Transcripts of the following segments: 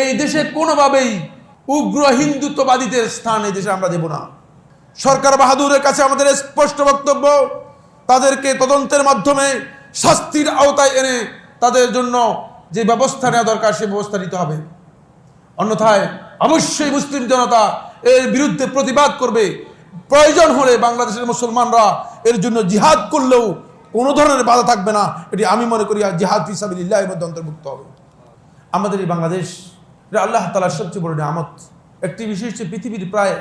এই দেশে কোনোভাবেই উগ্র হিন্দুত্ববাদীদের স্থান এই দেশে আমরা দেব না। সরকার বাহাদুরের কাছে আমাদের স্পষ্ট বক্তব্য, তাদেরকে তদন্তের মাধ্যমে শাস্তির আওতায় এনে তাদের জন্য যে ব্যবস্থা নেওয়া দরকার, সে ব্যবস্থা নিতে হবে। অন্যথায় অবশ্যই মুসলিম জনতা এর বিরুদ্ধে প্রতিবাদ করবে। প্রয়োজন হলে বাংলাদেশের মুসলমানরা এর জন্য জিহাদ করলেও কোনো ধরনের বাধা থাকবে না। এটি আমি মনে করি জিহাদ হিসাবিল্লাহ এর মধ্যে অন্তর্ভুক্ত হবে। আমাদের এই বাংলাদেশ এটা আল্লাহ তালার সবচেয়ে বড় নিয়ামত। একটি বিশেষ যে পৃথিবীর প্রায়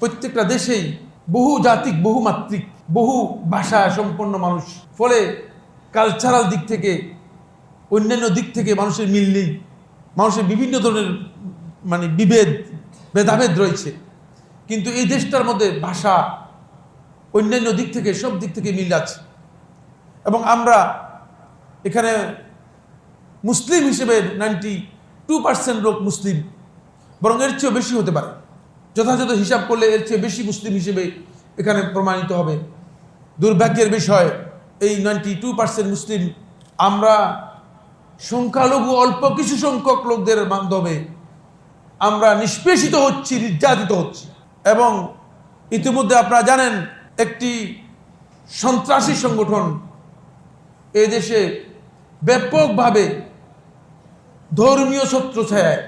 প্রত্যেকটা দেশেই বহু জাতিক, বহু মাত্রিক বহু ভাষা সম্পন্ন মানুষ। ফলে কালচারাল দিক থেকে, অন্যান্য দিক থেকে মানুষের মিল নেই। মানুষের বিভিন্ন ধরনের মানে বিভেদ, ভেদাভেদ রয়েছে। কিন্তু এই দেশটার মধ্যে ভাষা অন্যান্য দিক থেকে, সব দিক থেকে মিল আছে। এবং আমরা এখানে মুসলিম হিসেবে নাইনটি টু পার্সেন্ট লোক মুসলিম, বরং এর চেয়েও বেশি হতে পারে। যথাযথ হিসাব করলে এর চেয়ে বেশি মুসলিম হিসেবে এখানে প্রমাণিত হবে। দুর্ভাগ্যের বিষয়, এই নাইনটি টু পার্সেন্ট মুসলিম, আমরা সংখ্যালঘু অল্প কিছু সংখ্যক লোকদের মাধ্যমে আমরা নিষ্পেষিত হচ্ছি, নির্যাতিত হচ্ছি। এবং ইতিমধ্যে আপনারা জানেন, একটি সন্ত্রাসী সংগঠন এই দেশে ব্যাপকভাবে ধর্মীয় শত্রু ছত্রছায়ায়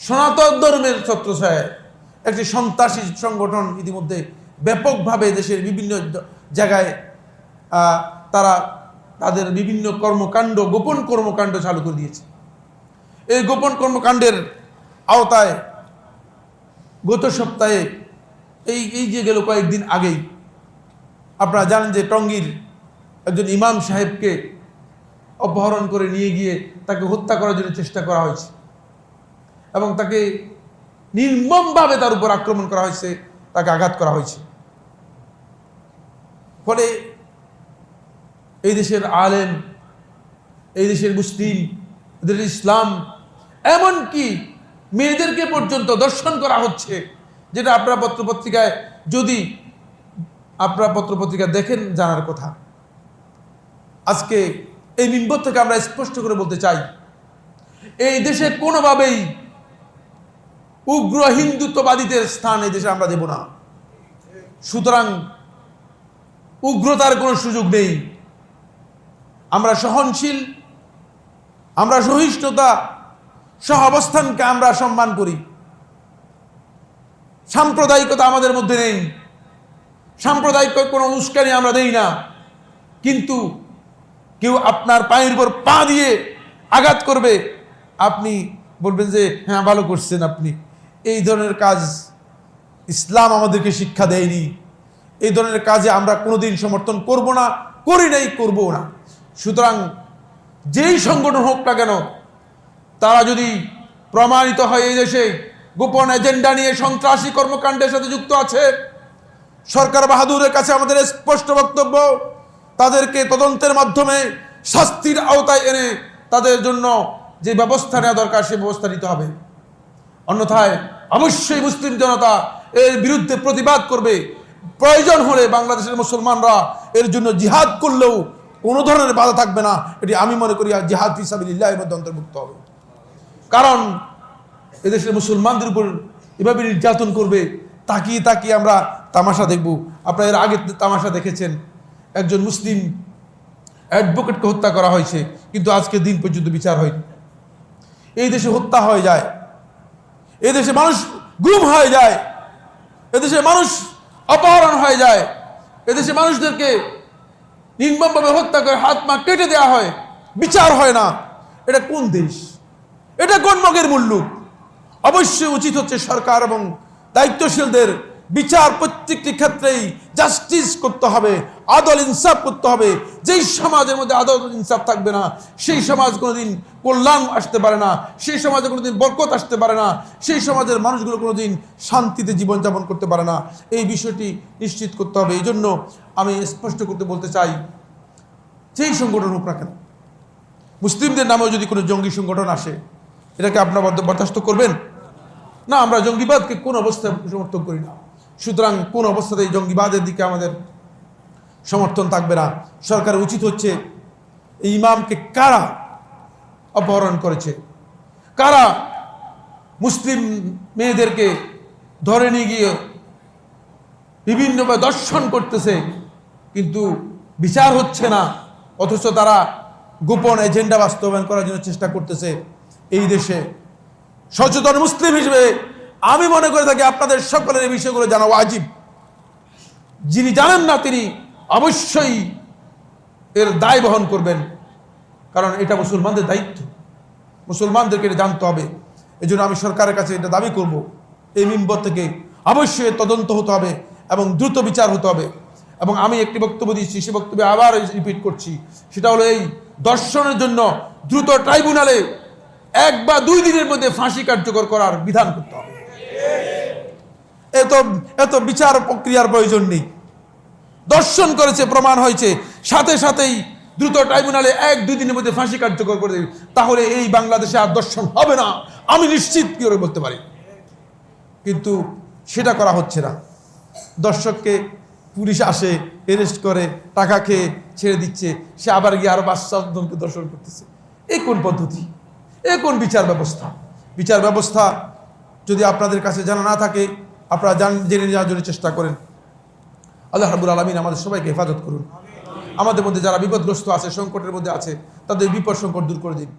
সনাতন ধর্মের ছত্রছায়ায় একটি সন্ত্রাসী সংগঠন ইতিমধ্যে ব্যাপকভাবে দেশের বিভিন্ন জায়গায় তারা তাদের বিভিন্ন কর্মকাণ্ড, গোপন কর্মকাণ্ড চালু করে দিয়েছে। এই গোপন কর্মকাণ্ডের আওতায় গত সপ্তাহে, এই এই যে গেল কয়েকদিন আগেই, আপনারা জানেন যে টঙ্গীর একজন ইমাম সাহেবকে অপহরণ করে নিয়ে গিয়ে তাকে হত্যা করার জন্য চেষ্টা করা হয়েছে। এবং তাকে নির্মমভাবে তার উপর আক্রমণ করা হয়েছে, তাকে আঘাত করা হয়েছে। ফলে এই দেশের আলেম, এই দেশের মুসলিম, এদের ইসলাম, এমনকি মেয়েদেরকে পর্যন্ত দর্শন করা হচ্ছে, যেটা আপনারা পত্রপত্রিকায়, যদি আপনারা পত্রপত্রিকা দেখেন, জানার কথা। আজকে এই মিম্বর থেকে আমরা স্পষ্ট করে বলতে চাই। এই দেশে কোনোভাবেই উগ্র হিন্দুত্ববাদীদের স্থান এই দেশে আমরা দেব না। সুতরাং উগ্রতার কোনো সুযোগ নেই। আমরা সহনশীল, আমরা সহিষ্ণুতা, সহ অবস্থানকে আমরা সম্মান করি। সাম্প্রদায়িকতা আমাদের মধ্যে নেই। সাম্প্রদায়িক কোনো উস্কানি আমরা দেই না। কিন্তু কেউ আপনার পায়ের উপর পা দিয়ে আঘাত করবে, আপনি বলবেন যে হ্যাঁ ভালো করছেন আপনি। এই ধরনের কাজ ইসলাম আমাদেরকে শিক্ষা দেয়নি। এই ধরনের কাজে আমরা কোনোদিন সমর্থন করব না, করি নাই করব না। সুতরাং যেই সংগঠন হোক না কেন, তারা যদি প্রমাণিত হয় এই দেশে, গোপন এজেন্ডা নিয়ে সন্ত্রাসী কর্মকাণ্ডের সাথে যুক্ত আছে, সরকার বাহাদুরের কাছে আমাদের স্পষ্ট বক্তব্য তাদেরকে তদন্তের মাধ্যমে শাস্তির আওতায় এনে তাদের জন্য যে ব্যবস্থা নেওয়া দরকার, সে ব্যবস্থা নিতে হবে। অন্যথায় অবশ্যই মুসলিম জনতা এর বিরুদ্ধে প্রতিবাদ করবে। প্রয়োজন হলে বাংলাদেশের মুসলমানরা এর জন্য জিহাদ করলেও কোনো ধরনের বাধা থাকবে না। এটি আমি মনে করি আর জিহাদ হিসাবিল্লাহ এর মধ্যে অন্তর্ভুক্ত হবে। কারণ এদেশের মুসলমানদের উপর এভাবে নির্যাতন করবে, তাকিয়ে তাকিয়ে আমরা তামাশা দেখব। আপনারা এর আগে তামাশা দেখেছেন। একজন মুসলিম অ্যাডভোকেটকে হত্যা করা হয়েছে, কিন্তু আজকে দিন পর্যন্ত বিচার হয়নি। এই দেশে হত্যা হয়ে যায়, এই দেশে মানুষ গুম হয়ে যায় এদেশে মানুষ অপহরণ হয়ে যায় এদেশে মানুষদেরকে নির্মমভাবে হত্যা করে হাত মা কেটে দেওয়া হয়, বিচার হয় না। এটা কোন দেশ? এটা কোন মগের মূল্য অবশ্যই উচিত হচ্ছে সরকার এবং দায়িত্বশীলদের বিচার প্রত্যেকটি ক্ষেত্রেই জাস্টিস করতে হবে, আদল ইনসাফ করতে হবে। যেই সমাজের মধ্যে আদল ইনসাফ থাকবে না, সেই সমাজ কোনোদিন কল্যাণ আসতে পারে না, সেই সমাজে কোনোদিন বরকত আসতে পারে না, সেই সমাজের মানুষগুলো কোনোদিন শান্তিতে জীবনযাপন করতে পারে না। এই বিষয়টি নিশ্চিত করতে হবে। এই জন্য আমি স্পষ্ট করতে বলতে চাই, যেই সংগঠন হোক না কেন, মুসলিমদের নামেও যদি কোনো জঙ্গি সংগঠন আসে, এটাকে আপনার বরদ- বরদাস্ত করবেন? না, আমরা জঙ্গিবাদকে কোন অবস্থায় সমর্থন করি না। সুতরাং কোন অবস্থাতেই জঙ্গিবাদের দিকে আমাদের সমর্থন থাকবে না। সরকারের উচিত হচ্ছে এই ইমামকে কারা অপহরণ করেছে? কারা মুসলিম মেয়েদেরকে ধরে নিয়ে গিয়ে বিভিন্নভাবে দর্শন করতেছে? কিন্তু বিচার হচ্ছে না, অথচ তারা গোপন এজেন্ডা বাস্তবায়ন করার জন্য চেষ্টা করতেছে। এই দেশে সচেতন মুসলিম হিসেবে আমি মনে করে থাকি আপনাদের সকলের এই বিষয়গুলো জানা ওয়াজিব। যিনি জানেন না, তিনি অবশ্যই এর দায় বহন করবেন। কারণ এটা মুসলমানদের দায়িত্ব। মুসলমানদেরকে এটা জানতে হবে। এই আমি সরকারের কাছে এটা দাবি করব। এই মিম্বর থেকে অবশ্যই তদন্ত হতে হবে এবং দ্রুত বিচার হতে হবে। এবং আমি একটি বক্তব্য দিচ্ছি, সে বক্তব্যে আবার রিপিট করছি। সেটা হলো এই, দর্শনের জন্য দ্রুত ট্রাইব্যুনালে এক বা দুই দিনের মধ্যে ফাঁসি কার্যকর করার বিধান করতে হবে। এত এত বিচার প্রক্রিয়ার প্রয়োজন নেই। দর্শন করেছে, প্রমাণ হয়েছে। সাথে সাথেই দ্রুত ট্রাইব্যুনালে এক, দুই দিনের মধ্যে ফাঁসি কার্যকর করে দেবে। তাহলে এই বাংলাদেশে আর দর্শন হবে না। আমি নিশ্চিত কি করে বলতে পারি? কিন্তু সেটা করা হচ্ছে না। দর্শককে পুলিশ আসে অ্যারেস্ট করে, টাকা খেয়ে ছেড়ে দিচ্ছে। সে আবার গিয়ে আরও পাঁচ দর্শন করতেছে। এই কোন পদ্ধতি? এ কোন বিচার ব্যবস্থা? বিচার ব্যবস্থা যদি আপনাদের কাছে জানা না থাকে আপনারা জান, জেনে নেওয়ার জন্য চেষ্টা করেন। আল্লাহ রাবুল আলমিন আমাদের সবাইকে হেফাজত করুন। আমাদের মধ্যে যারা বিপদগ্রস্ত আছে, সংকটের মধ্যে আছে, তাদের বিপদ সংকট দূর করে দিন।